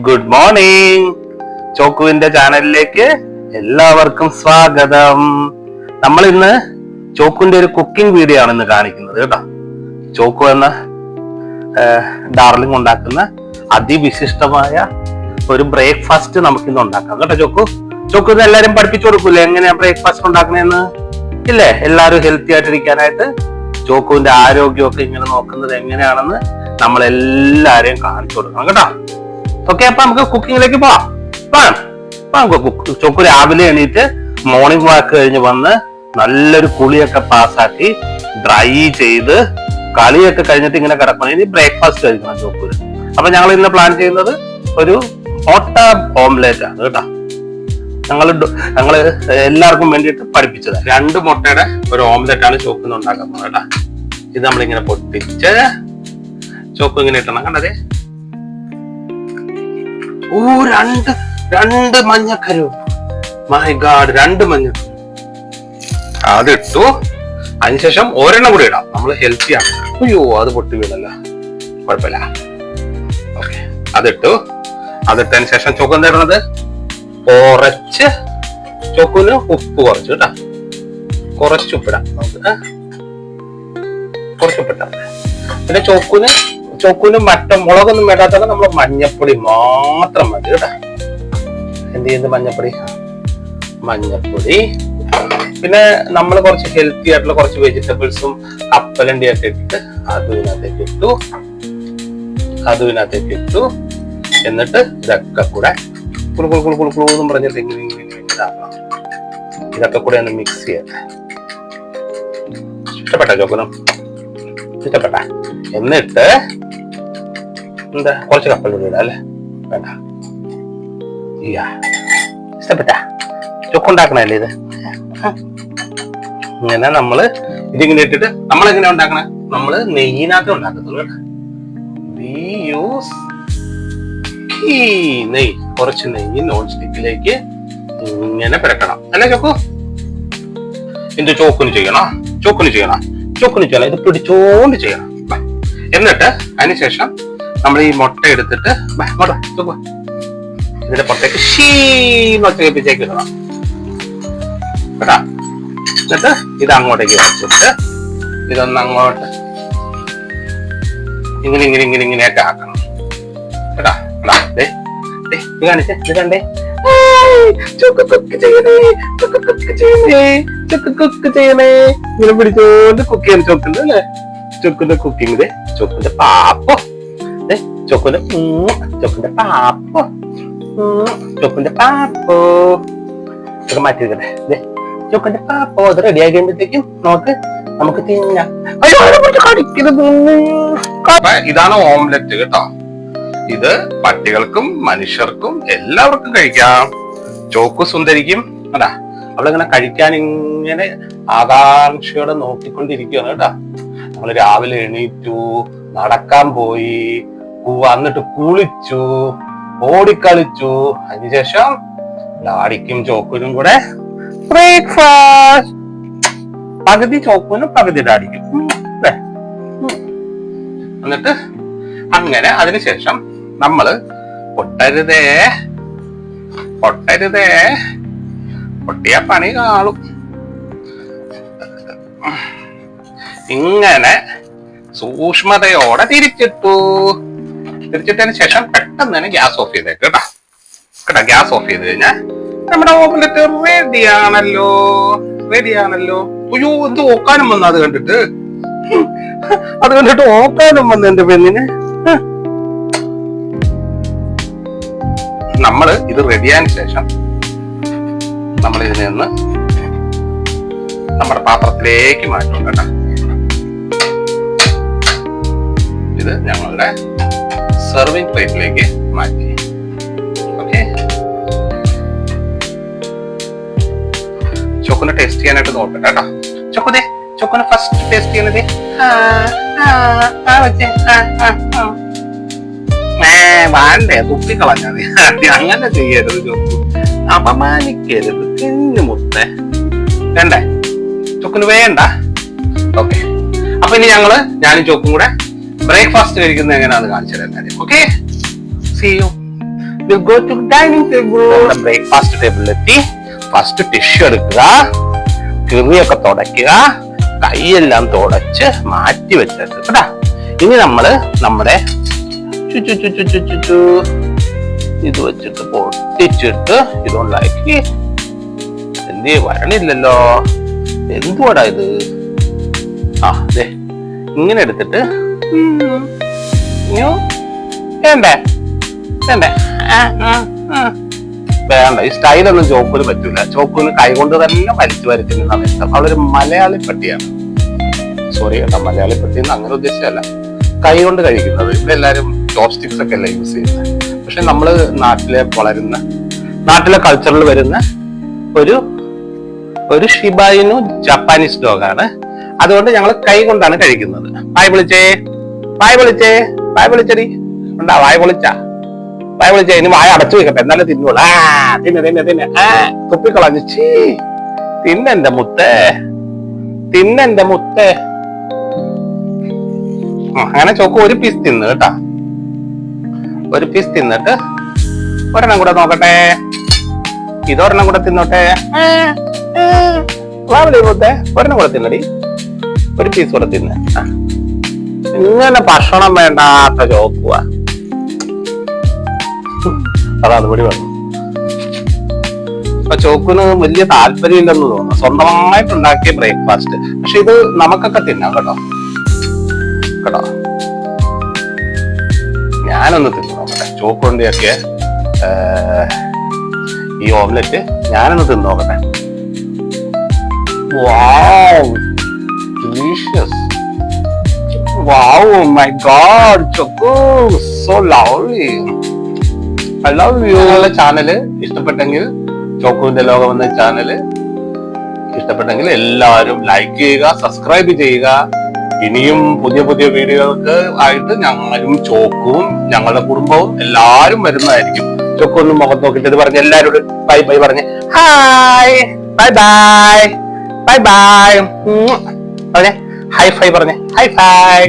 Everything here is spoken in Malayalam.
ഗുഡ് മോർണിംഗ് ചോക്കുവിന്റെ ചാനലിലേക്ക് എല്ലാവർക്കും സ്വാഗതം. നമ്മൾ ഇന്ന് ചോക്കുവിന്റെ ഒരു കുക്കിംഗ് വീഡിയോ ആണ് ഇന്ന് കാണിക്കുന്നത് കേട്ടോ. ചോക്കു എന്ന ഡാർലിംഗ് ഉണ്ടാക്കുന്ന അതിവിശിഷ്ടമായ ഒരു ബ്രേക്ക്ഫാസ്റ്റ് നമുക്ക് ഇന്ന് ഉണ്ടാക്കാം കേട്ടോ ചോക്കു. ചോക്കു എല്ലാരും പഠിപ്പിച്ചു കൊടുക്കൂലേ? എങ്ങനെയാ ബ്രേക്ക്ഫാസ്റ്റ് ഉണ്ടാക്കണേന്ന്? ഇല്ലേ? എല്ലാവരും ഹെൽത്തി ആയിട്ടിരിക്കാനായിട്ട് ചോക്കുവിന്റെ ആരോഗ്യമൊക്കെ ഇങ്ങനെ നോക്കുന്നത് എങ്ങനെയാണെന്ന് നമ്മൾ എല്ലാരെയും കാണിച്ചു കൊടുക്കണം കേട്ടോ. ഓക്കെ അപ്പൊ നമുക്ക് കുക്കിങ്ങിലേക്ക് പോവാം. വേണം അപ്പൊ കുക്ക് ചൊക്ക് രാവിലെ എണീറ്റ് മോർണിംഗ് വാക്ക് കഴിഞ്ഞ് വന്ന് നല്ലൊരു കുളിയൊക്കെ പാസ്സാക്കി ഡ്രൈ ചെയ്ത് കളിയൊക്കെ കഴിഞ്ഞിട്ട് ഇങ്ങനെ കിടക്കണം. ഇനി ബ്രേക്ക്ഫാസ്റ്റ് കഴിക്കണം ചോക്കൂര് അപ്പൊ ഞങ്ങൾ ഇന്ന് പ്ലാൻ ചെയ്യുന്നത് ഒരു ഓട്ട ഓംലേറ്റ് ആണ് കേട്ടോ. ഞങ്ങൾ ഞങ്ങൾ എല്ലാവർക്കും വേണ്ടിയിട്ട് പഠിപ്പിച്ചത്. രണ്ട് മുട്ടയുടെ ഒരു ഓംലെറ്റ് ആണ് ചോക്കിന്ന് ഉണ്ടാക്കാൻ പോകുന്നത് കേട്ടോ. ഇത് നമ്മളിങ്ങനെ പൊട്ടിച്ച് ചോക്ക് ഇങ്ങനെ ഇട്ടണം കണ്ടതേ? ഓ രണ്ട് രണ്ട് മഞ്ഞക്കരു. മൈ ഗാഡ് രണ്ട് മഞ്ഞ. അതിട്ടു. അതിനുശേഷം ഒരെണ്ണം കൂടി ഇടാം. നമ്മൾ ഹെൽത്തി ആണ്. അയ്യോ അത് പൊട്ടി വീണല്ല. കുഴപ്പമില്ല. ഓക്കെ അതിട്ടു. അതിട്ടതിന് ശേഷം ചുക്ക് എന്താ ഇടണത്? കുറച്ച് ചോക്കിന് ഉപ്പ് കുറച്ച് കേട്ടാ. കുറച്ച് ഉപ്പിടാം നമുക്ക്? കുറച്ച് ഉപ്പിട്ടാ പിന്നെ ചോക്കിന് ചോക്കിന് മറ്റ മുളകൊന്നും വേണ്ടാത്തത് നമ്മൾ മഞ്ഞപ്പൊടി മാത്രം മതി കേട്ടാ. എന്ത് ചെയ്യുന്നത് മഞ്ഞപ്പൊടി? മഞ്ഞപ്പൊടി. പിന്നെ നമ്മൾ കുറച്ച് ഹെൽത്തി ആയിട്ടുള്ള കുറച്ച് വെജിറ്റബിൾസും അപ്പലണ്ടി ഒക്കെ ഇട്ട് അതും ഇതിനകത്തേക്ക് ഇട്ടു. അതും ഇതിനകത്തേക്ക് ഇട്ടു. എന്നിട്ട് ഇതൊക്കെ കൂടെ കുളു കുളു കുളു കുളു എന്നും പറഞ്ഞിട്ട് ഇതൊക്കെ കൂടെ ഒന്ന് മിക്സ് ചെയ്യട്ടെ. ഇഷ്ടപ്പെട്ട ചോക്കണം ഇഷ്ടപ്പെട്ട? എന്നിട്ട് എന്താ? കുറച്ച് കപ്പലണ്ടി ഇടാം അല്ലേ? വേണ്ട. ഇയ്യാ. ഇഷ്ടപ്പെട്ട? ചുക്കുണ്ടാക്കണല്ലേ ഇത്? ഇങ്ങനെ നമ്മൾ ഇതിങ്ങനെ ഇട്ടിട്ട് നമ്മൾ എങ്ങനെ ഉണ്ടാക്കണേ? നമ്മൾ നെയ്യിനകത്ത് ഉണ്ടാക്കത്തുള്ളൂ യൂസ് ഈ നെയ്യ് കുറച്ച് നെയ്യ് നോൺ സ്റ്റിക്കിലേക്ക് ഇങ്ങനെ പുരട്ടണം. അല്ലേ ചോക്കു? എന്ത് ചോക്കിന് ചെയ്യണം? ചോക്കിന് ചെയ്യണം? ചോക്കിന് ചെയ്യണം. ഇത് പിടിച്ചോണ്ട് ചെയ്യണം. എന്നിട്ട് അതിനുശേഷം നമ്മൾ ഈ മുട്ട എടുത്തിട്ട് ചോക്ക് വാ. ഇതിന്റെ പുറത്തേക്ക് ഷീന്ന് ഒച്ച കേൾപ്പിച്ചേക്ക് ഇടണം. കേട്ടാ? എന്നിട്ട് ഇത് അങ്ങോട്ടേക്ക് വെച്ചിട്ട് ഇതൊന്ന് അങ്ങോട്ട് ഇങ്ങനെ ഇങ്ങനെ ഇങ്ങനെ ഇങ്ങനെയൊക്കെ ആക്കണം. കേട്ടാ? എടാ, ദേ, ഇത് കാണിച്ചേ ഇത് കണ്ടേ? ചുക്ക് കുക്ക് ചെയ്യണേ ചുക്ക് കുക്ക് ചെയ്യണേ ചുക്ക് കുക്ക് ചെയ്യണേ. ഇങ്ങനെ പിടിച്ചോണ്ട് കുക്ക് ചെയ്യാൻ ചോക്കുണ്ട് അല്ലേ? ചൊക്കിന്റെ കുക്കിംഗ് ദേ പാപ്പോ. ദേ ചൊക്കിന്റെ ഉം, ചൊക്കിന്റെ പാപ്പോ. ഉം, ചൊക്കിന്റെ പാപ്പോ. ഇതൊക്കെ മാറ്റി വെക്കട്ടെ ദേ പാപ്പോ അത് റെഡി ആയി കഴിയുമ്പോഴത്തേക്കും നോക്ക് നമുക്ക് തിന്നാം. ഇതാണ് ഓംലെറ്റ് കേട്ടോ. ഇത് പട്ടികൾക്കും മനുഷ്യർക്കും എല്ലാവർക്കും കഴിക്കാം. ചോക്കു സുന്ദരിക്കും. അതാ അവളിങ്ങനെ കഴിക്കാൻ ഇങ്ങനെ ആകാംക്ഷയോടെ നോക്കിക്കൊണ്ടിരിക്കുകയാണ് കേട്ടാ. നമ്മൾ രാവിലെ എണീറ്റു നടക്കാൻ പോയി വന്നിട്ട് കുളിച്ചു ഓടിക്കളിച്ചു അതിനുശേഷം ലാടിക്കും ചോക്കുനും കൂടെ ബ്രേക്ക്ഫാസ്റ്റ് പകുതി ചോക്കുനും പകുതി. ഉം. എന്നിട്ട് അങ്ങനെ അതിനുശേഷം നമ്മൾ പൊട്ടരുതേ പൊട്ടരുതേ പൊട്ടിയ പണി കാണും ഇങ്ങനെ സൂക്ഷ്മതയോടെ തിരിച്ചിട്ടു. തിരിച്ചിട്ടതിന് ശേഷം പെട്ടെന്ന് തന്നെ ഗ്യാസ് ഓഫ് ചെയ്തേക്ക് കേട്ടാ. കേട്ടാ ഗ്യാസ് ഓഫ് ചെയ്ത് കഴിഞ്ഞാൽ നമ്മുടെ ഓംലെറ്റ് റെഡി ആണല്ലോ അയ്യോ ഇത് ഓക്കാനും വന്നു അത് കണ്ടിട്ട്. അത് കണ്ടിട്ട് ഓക്കാനും വന്നു എന്റെ പെണ്ണിന്. നമ്മൾ ഇത് റെഡിയായതിനു ശേഷം നമ്മൾ ഇതിനെ ഒന്ന് നമ്മുടെ പാത്രത്തിലേക്ക് മാറ്റും കേട്ടോ. ഇത് ഞങ്ങളുടെ സെർവിങ് പ്ലേറ്റിലേക്ക് മാറ്റി. ഓക്കെ ചോക്കിനെ ടേസ്റ്റ് ചെയ്യാനായിട്ട് നോക്കട്ടെ കേട്ടോ. ചോക്കുതേ ചോക്കിനെ ഫസ്റ്റ് ടേസ്റ്റ് ചെയ്യണത് വേണ്ടേ തുപ്പി മതി. അങ്ങനെ ചെയ്യരുത് ചോക്കു അപമാനിക്കരുത് തിന്നു മുത്തേ. വേണ്ടേ? ചൊക്കുന് വേണ്ട. ഓക്കെ അപ്പൊ ഇനി ഞങ്ങൾ ഞാനും ചോക്കും കൂടെ ബ്രേക്ക്ഫാസ്റ്റ് കഴിക്കുന്നത് എങ്ങനെയാണെന്ന് കാണിച്ചു തരാം okay see you we'll go to dining table. Breakfast ടേബിളിലെത്തി first tissue എടുക്കുക. കിറിയൊക്കെ തുടയ്ക്കുക. കൈയെല്ലാം തുടച്ച് മാറ്റി വെച്ചിട്ട് കേട്ടാ? ഇനി നമ്മൾ നമ്മുടെ ചുച്ചു ചുച്ചു ചുച്ചു ചു ഇത് വെച്ചിട്ട് പൊട്ടിച്ചിട്ട് ഇതുകൊണ്ടാക്കി എന്ത് വരണില്ലല്ലോ. എന്തുവാടാ ഇത്? ആ ദേ ഇങ്ങനെ എടുത്തിട്ട് വേണ്ടേ? വേണ്ടേ? ആ. വേണ്ട ഈ സ്റ്റൈലൊന്നും ചോപ്പിന് പറ്റൂല. ചോപ്പിന് കൈകൊണ്ട് തന്നെ വലിച്ചു വരച്ചിരുന്നാണ് ഇഷ്ടം. അവളൊരു മലയാളി പട്ടിയാണ്. സോറി കേട്ടോ മലയാളി പട്ടി എന്ന് അങ്ങനെ ഉദ്ദേശിച്ചല്ല കൈ കൊണ്ട് കഴിക്കുന്നത്. ഇവിടെ എല്ലാവരും ചോപ്സ്റ്റിക്സ് ഒക്കെ അല്ല യൂസ് ചെയ്യുന്നത് പക്ഷെ നമ്മൾ നാട്ടിലെ വളരുന്ന നാട്ടിലെ കൾച്ചറിൽ വരുന്ന ഒരു ഒരു ഷിബായിനു ജപ്പാനീസ് ഡോഗാണ് അതുകൊണ്ട് ഞങ്ങൾ കൈ കൊണ്ടാണ് കഴിക്കുന്നത്. ആയി വിളിച്ചേ. വായ പൊളിച്ചേ. വായ പൊളിച്ചടി. ഉണ്ടാ? വായ പൊളിച്ച. വായ വിളിച്ചേ ഇനി വായ അടച്ചു വെക്കട്ടെ. എന്നാലും തിന്നോളൂ ആ തിന്നെ തിന്നെ തിന്നെ. ആ തുപ്പിക്കളഞ്ഞു. ചീ തിന്നെന്റെ മുത്തേ. തിന്നെന്റെ മുത്തേ. അങ്ങനെ ചോക്ക് ഒരു പീസ് തിന്ന് കേട്ടാ. ഒരു പീസ് തിന്നിട്ട് ഒരെണ്ണം കൂടെ നോക്കട്ടെ. ഇതൊരെണ്ണം കൂടെ തിന്നോട്ടെ. ആ, ആ. വാ വിളി മുത്തേ. ഒരെണ്ണം കൂടെ തിന്നടി. ഒരു പീസ് കൂടെ തിന്ന്. ആ. ഇങ്ങനെ ഭക്ഷണം വേണ്ടാത്ത ചോക്കുവാ അതാ അതുപടി വേണം. അപ്പൊ ചോക്കിന് വലിയ താല്പര്യമില്ലെന്ന് തോന്നുന്നു. സ്വന്തമായിട്ട് ഉണ്ടാക്കിയ ബ്രേക്ക്ഫാസ്റ്റ് പക്ഷെ ഇത് നമുക്കൊക്കെ തിന്നാം കേട്ടോ. കേട്ടോ? ഞാനൊന്ന് തിന്നു നോക്കട്ടെ ചോക്കുണ്ടിയൊക്കെ ഈ ഓംലെറ്റ് ഞാനൊന്ന് തിന്നു നോക്കട്ടെ wow. Wow, my God, Choco, so lovely. I love you. ഞങ്ങളുടെ ചാനൽ ഇഷ്ടപ്പെട്ടെങ്കിൽ ചോക്കുവിന്റെ ലോകം എന്ന ചാനൽ ഇഷ്ടപ്പെട്ടെങ്കിൽ എല്ലാവരും ലൈക്ക് ചെയ്യുക സബ്സ്ക്രൈബ് ചെയ്യുക. ഇനിയും പുതിയ പുതിയ വീഡിയോകൾക്ക് ആയിട്ട് ഞങ്ങളും ചോക്കും ഞങ്ങളുടെ കുടുംബവും എല്ലാവരും വരുന്നതായിരിക്കും. ചൊക്കൊന്നും മുഖത്ത് നോക്കിയിട്ട് ഇത് പറഞ്ഞ് എല്ലാവരോടും ബൈ ബൈ പറഞ്ഞ്. Hi bye bye bye bye പറഞ്ഞേ. ഹൈ ഫൈ പറഞ്ഞേ. Hi fi